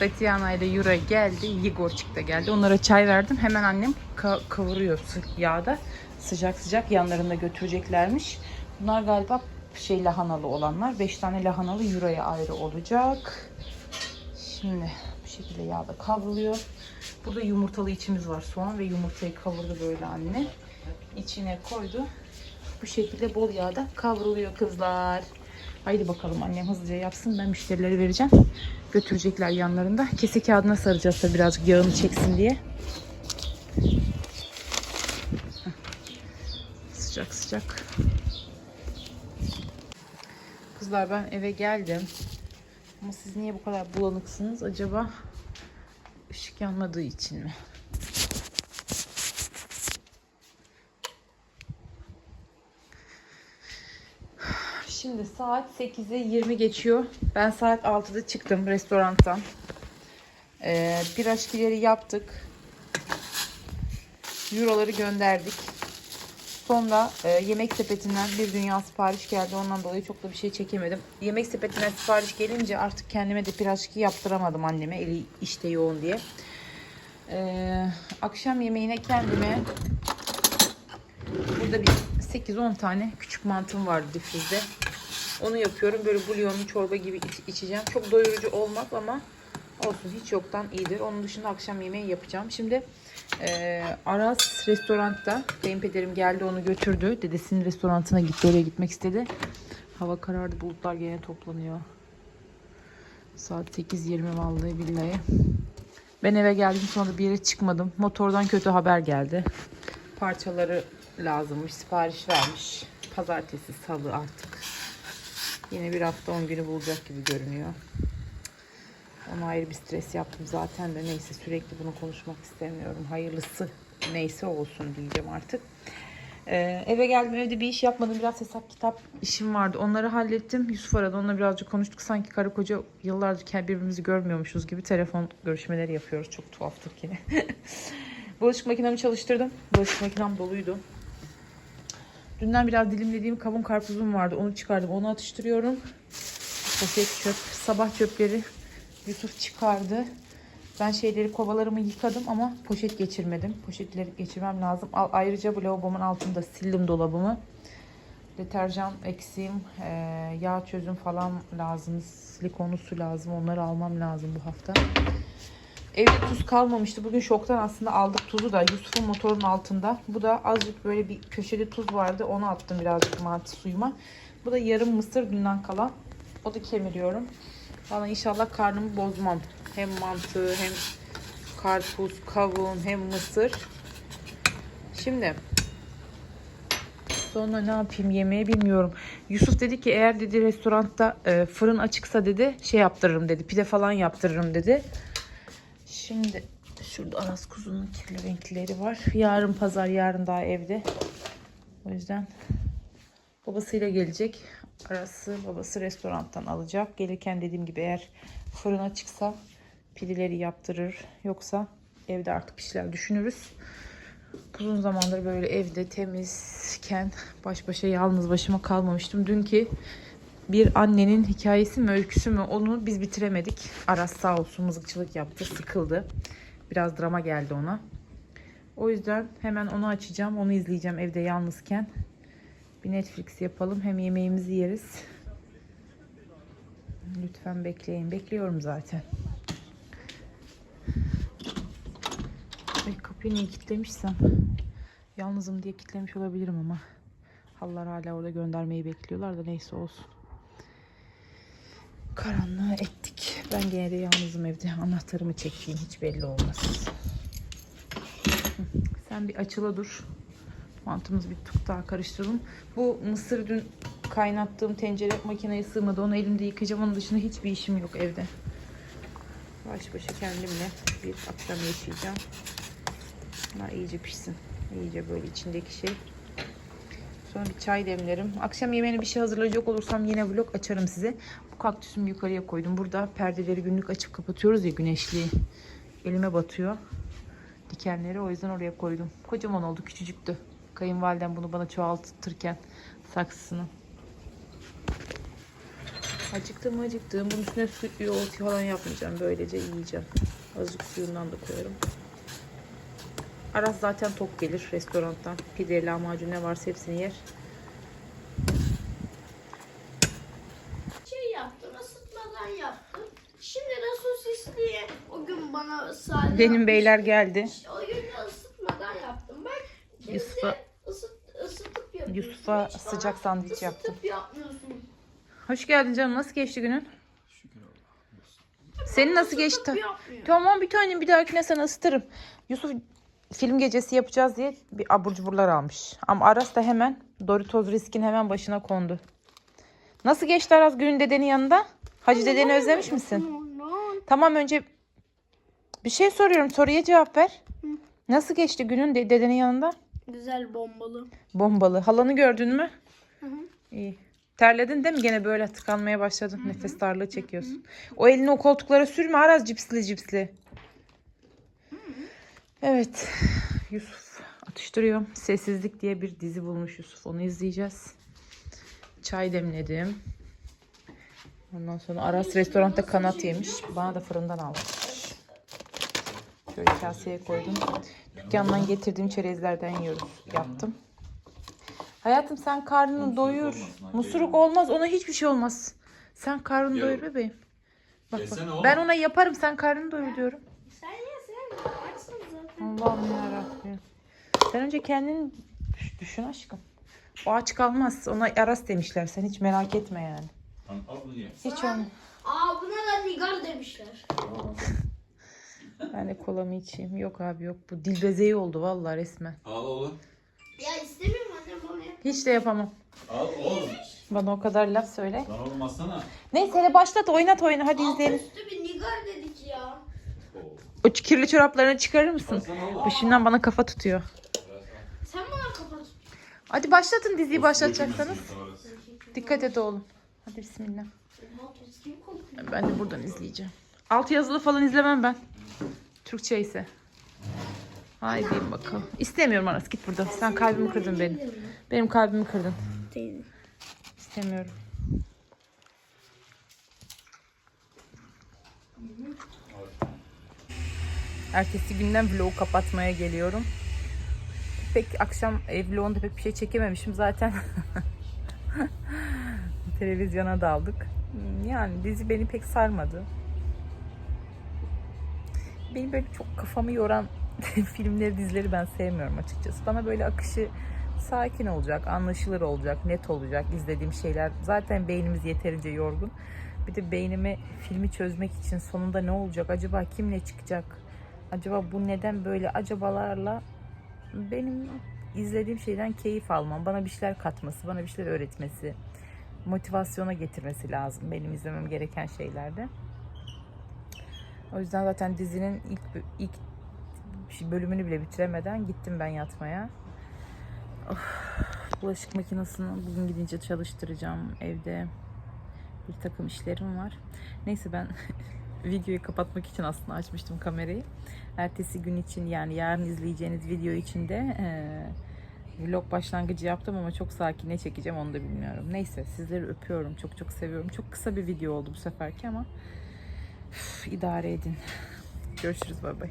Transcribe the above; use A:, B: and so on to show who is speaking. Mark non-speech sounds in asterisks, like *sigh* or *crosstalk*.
A: Tatiana ile Yura geldi. Yegorçik de geldi. Onlara çay verdim. Hemen annem ka- kavuruyor yağda. Sıcak sıcak yanlarında götüreceklermiş. Bunlar galiba şey lahanalı olanlar. 5 tane lahanalı Yura'ya ayrı olacak. Şimdi bu şekilde yağda kavruluyor. Burada yumurtalı içimiz var. Soğan ve yumurtayı kavurdu böyle anne. İçine koydu. Bu şekilde bol yağda kavruluyor kızlar. Haydi bakalım annem hızlıca yapsın. Ben müşterilere vereceğim. Götürecekler yanlarında. Kese kağıdına saracağız da birazcık yağını çeksin diye. Sıcak sıcak. Kızlar ben eve geldim. Ama siz niye bu kadar bulanıksınız acaba? Işık yanmadığı için mi? Şimdi saat 8'e 20 geçiyor. Ben saat 6'da çıktım restorantan. Ee, piraşkileri yaptık. Euroları gönderdik. Sonra e, yemek sepetinden bir dünya sipariş geldi. Ondan dolayı çok da bir şey çekemedim. Yemek sepetinden sipariş gelince artık kendime de piraşki yaptıramadım anneme. Eli işte yoğun diye. Ee, akşam yemeğine kendime burada bir 8-10 tane küçük mantım vardı difrizde. Onu yapıyorum. Böyle bulyonlu çorba gibi iç- içeceğim. Çok doyurucu olmaz ama olsun hiç yoktan iyidir. Onun dışında akşam yemeği yapacağım. Şimdi e, Aras restoranda kayınpederim geldi onu götürdü. Dedesinin restorantına gitti. Oraya gitmek istedi. Hava karardı. Bulutlar gene toplanıyor. Saat 8.20 vallahi billahi. Ben eve geldim sonra bir yere çıkmadım. Motordan kötü haber geldi. Parçaları lazımmış. Sipariş vermiş. Pazartesi, salı artık. Yine bir hafta 10 günü bulacak gibi görünüyor. Ona ayrı bir stres yaptım zaten de neyse sürekli bunu konuşmak istemiyorum. Hayırlısı neyse olsun diyeceğim artık. Ee, eve geldim evde bir iş yapmadım. Biraz hesap kitap işim vardı. Onları hallettim. Yusuf aradı. Onunla birazcık konuştuk. Sanki karı koca yıllardır birbirimizi görmüyormuşuz gibi telefon görüşmeleri yapıyoruz. Çok tuhaftır ki. *laughs* Bulaşık makinemi çalıştırdım. Bulaşık makinem doluydu. Dünden biraz dilimlediğim kavun karpuzum vardı. Onu çıkardım. Onu atıştırıyorum. Poşet çöp. Sabah çöpleri Yusuf çıkardı. Ben şeyleri kovalarımı yıkadım ama poşet geçirmedim. Poşetleri geçirmem lazım. Ayrıca bu lavabomun altında sildim dolabımı. Deterjan eksiğim, yağ çözüm falan lazım. Silikonlu su lazım. Onları almam lazım bu hafta. Evde tuz kalmamıştı. Bugün şoktan aslında aldık tuzu da Yusuf'un motorun altında. Bu da azıcık böyle bir köşede tuz vardı. Onu attım birazcık mantı suyuma. Bu da yarım mısır dünden kalan. O da kemiriyorum. Valla inşallah karnımı bozmam. Hem mantı hem karpuz, kavun hem mısır. Şimdi sonra ne yapayım yemeği bilmiyorum. Yusuf dedi ki eğer dedi restoranda e, fırın açıksa dedi şey yaptırırım dedi. Pide falan yaptırırım dedi. Şimdi şurada Aras kuzunun kirli renkleri var. Yarın pazar, yarın daha evde. O yüzden babasıyla gelecek. Arası babası restorandan alacak. Gelirken dediğim gibi eğer fırın açıksa pideleri yaptırır. Yoksa evde artık bir şeyler düşünürüz. Uzun zamandır böyle evde temizken baş başa yalnız başıma kalmamıştım. Dünkü bir annenin hikayesi mi öyküsü mü onu biz bitiremedik. Aras sağ olsun mızıkçılık yaptı sıkıldı. Biraz drama geldi ona. O yüzden hemen onu açacağım onu izleyeceğim evde yalnızken. Bir Netflix yapalım hem yemeğimizi yeriz. Lütfen bekleyin. Bekliyorum zaten. Ay kapıyı niye kilitlemişsem. Yalnızım diye kilitlemiş olabilirim ama. Halılar hala orada göndermeyi bekliyorlar da neyse olsun. Karanlığı ettik. Ben gene de yalnızım evde. Anahtarımı çekeyim hiç belli olmaz. *laughs* Sen bir açıla dur. Mantımızı bir tık daha karıştıralım. Bu mısır dün kaynattığım tencere makineye sığmadı. Onu elimde yıkayacağım. Onun dışında hiçbir işim yok evde. Baş başa kendimle bir akşam yaşayacağım. Bunlar iyice pişsin. İyice böyle içindeki şey. Sonra bir çay demlerim. Akşam yemeğine bir şey hazırlayacak olursam yine vlog açarım size. Bu kaktüsümü yukarıya koydum. Burada perdeleri günlük açıp kapatıyoruz ya güneşli. Elime batıyor. Dikenleri o yüzden oraya koydum. Kocaman oldu küçücüktü. Kayınvalidem bunu bana çoğaltırken saksısını. Acıktım acıktım. Bunun üstüne süt yoğurt falan yapmayacağım. Böylece yiyeceğim. Azıcık suyundan da koyarım. Aras zaten tok gelir restorandan. Pide, lahmacun ne varsa hepsini yer.
B: Şey yaptım, ısıtmadan yaptım. Şimdi de sosisli o gün bana sade
A: Benim
B: yapmış.
A: beyler geldi.
B: İşte o gün de ısıtmadan yaptım. Bak şimdi
A: Yusuf'a-
B: ısıt, ısıtıp.
A: Yusuf'a sıcak sandviç yaptım.
B: yapmıyorsun.
A: Hoş geldin canım. Nasıl geçti günün? Senin nasıl geçti?
B: Yapmıyor.
A: Tamam bir tanem bir dahakine sana ısıtırım. Yusuf film gecesi yapacağız diye bir abur cuburlar almış. Ama Aras da hemen Doritos riskin hemen başına kondu. Nasıl geçti Aras günün dedenin yanında? Hacı dedeni özlemiş misin? Tamam önce bir şey soruyorum. Soruya cevap ver. Nasıl geçti günün de- dedenin yanında?
B: Güzel bombalı.
A: Bombalı. Halanı gördün mü?
B: Hı hı.
A: İyi. Terledin değil mi? Gene böyle tıkanmaya başladın. Nefes darlığı çekiyorsun. O elini o koltuklara sürme Aras cipsli cipsli. Evet. Yusuf atıştırıyorum. Sessizlik diye bir dizi bulmuş Yusuf. Onu izleyeceğiz. Çay demledim. Ondan sonra Aras restoranda kanat yemiş. Bana da fırından almış. Şöyle kaseye koydum. Dükkandan getirdiğim çerezlerden yiyoruz. Yaptım. Hayatım sen karnını doyur. Musuruk olmaz. Ona hiçbir şey olmaz. Sen karnını
C: Yarım.
A: doyur bebeğim. Bak, bak. Ben ona yaparım. Sen karnını doyur diyorum.
B: Sen ye sen. Açsın zaten.
A: Allah'ım yarabbim. Sen önce kendini düş- düşün aşkım. O aç kalmaz. Ona aras demişler. Sen hiç merak etme yani.
C: Al bunu ye.
A: Hiç onu.
B: Aa buna da nigar demişler.
A: Ben de kolamı içeyim. Yok abi yok. Bu dil bezeği oldu vallahi resmen.
C: Al oğlum.
B: Ya istemiyorum annem yap.
A: Hiç de yapamam.
C: Al oğlum.
A: Bana o kadar laf söyle.
C: Lan oğlum alsana.
A: Neyse hele başlat oynat oyunu hadi
B: Alt
A: izleyelim.
B: üstü bir nigar.
C: Oo.
A: O kirli çoraplarını çıkarır mısın? Başından bana kafa tutuyor.
B: Sen bana kapat.
A: Hadi başlatın diziyi başlatacaksanız. Dikkat et oğlum. Hadi bismillah. Ben de buradan izleyeceğim. Alt yazılı falan izlemem ben. Türkçe ise. Haydi bakalım. İstemiyorum Aras git buradan. Sen kalbimi kırdın benim. Benim kalbimi kırdın. İstemiyorum. Ertesi günden vlogu kapatmaya geliyorum. Pek akşam ev vlogunda pek bir şey çekememişim zaten. *laughs* Televizyona daldık. Yani dizi beni pek sarmadı. Beni böyle çok kafamı yoran *laughs* filmleri, dizileri ben sevmiyorum açıkçası. Bana böyle akışı sakin olacak, anlaşılır olacak, net olacak izlediğim şeyler. Zaten beynimiz yeterince yorgun. Bir de beynimi filmi çözmek için sonunda ne olacak? Acaba kim ne çıkacak? Acaba bu neden böyle acabalarla benim izlediğim şeyden keyif almam, bana bir şeyler katması, bana bir şeyler öğretmesi, motivasyona getirmesi lazım benim izlemem gereken şeylerde. O yüzden zaten dizinin ilk ilk bölümünü bile bitiremeden gittim ben yatmaya. Of, bulaşık makinesini bugün gidince çalıştıracağım evde. Bir takım işlerim var. Neyse ben *laughs* videoyu kapatmak için aslında açmıştım kamerayı. Ertesi gün için yani yarın izleyeceğiniz video için de eee, vlog başlangıcı yaptım ama çok sakin ne çekeceğim onu da bilmiyorum. Neyse sizleri öpüyorum. Çok çok seviyorum. Çok kısa bir video oldu bu seferki ama üf, idare edin. Görüşürüz bay bay.